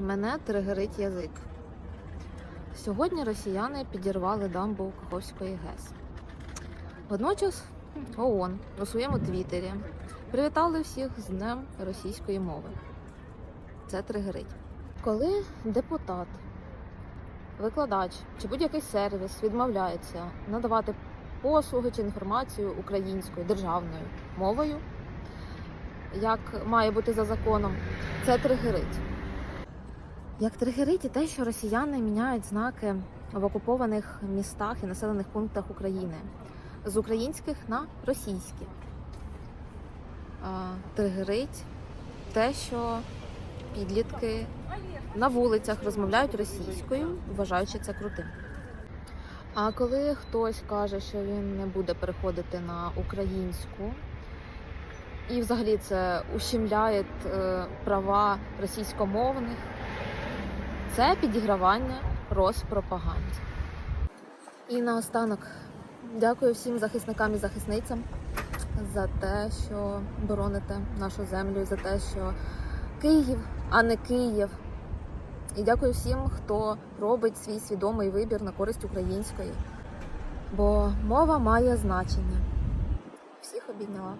Мене тригерить язик. Сьогодні росіяни підірвали дамбу Каховської ГЕС. Водночас ООН у своєму твіттері привітали всіх з Днем російської мови. Це тригерить. Коли депутат, викладач чи будь-який сервіс відмовляється надавати послуги чи інформацію українською державною мовою, як має бути за законом, це тригерить. Як тригерить і те, що росіяни міняють знаки в окупованих містах і населених пунктах України з українських на російські. Тригерить те, що підлітки на вулицях розмовляють російською, вважаючи це крутим. А коли хтось каже, що він не буде переходити на українську, і взагалі це ущемляє е, права російськомовних, це підігравання розпропаганді. І наостанок дякую всім захисникам і захисницям за те, що бороните нашу землю, за те, що Київ, а не Київ. І дякую всім, хто робить свій свідомий вибір на користь української. Бо мова має значення. Всіх обійняла.